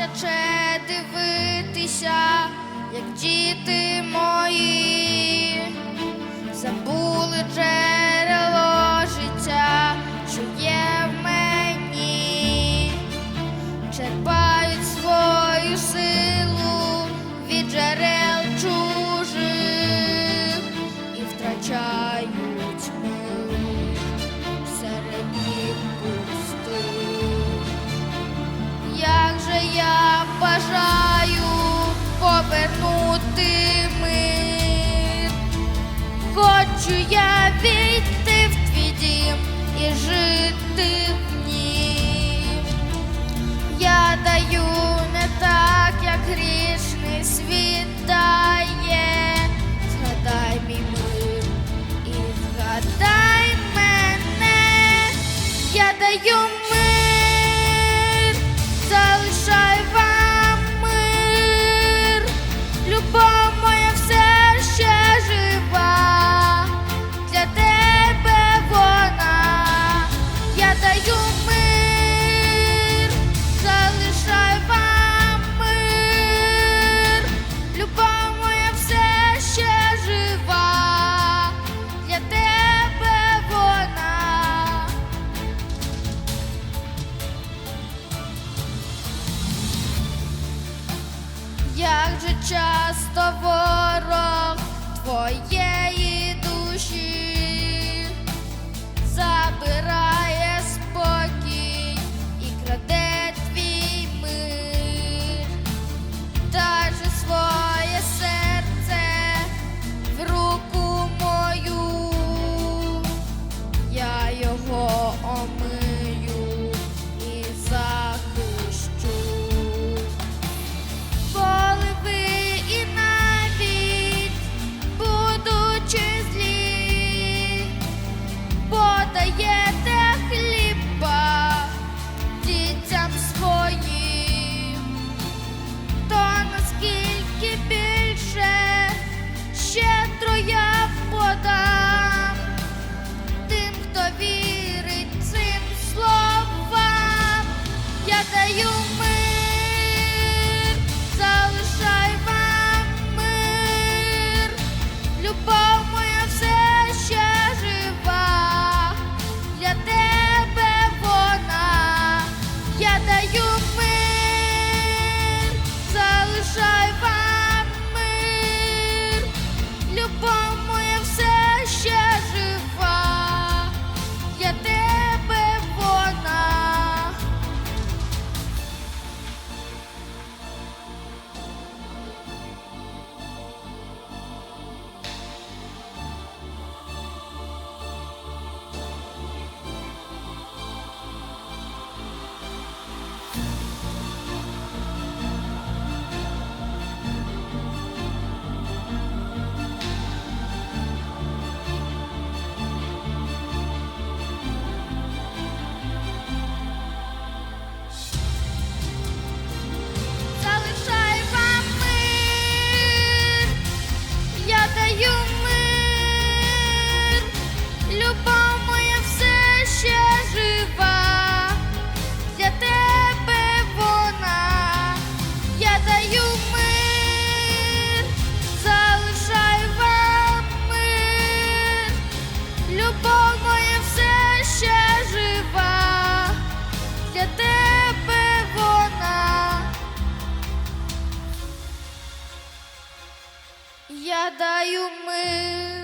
боляче дивитися, як діти мої, забули джерело життя, що є в мені, черпають свою силу від джерел. you часто ворог твоє. страдаю мы.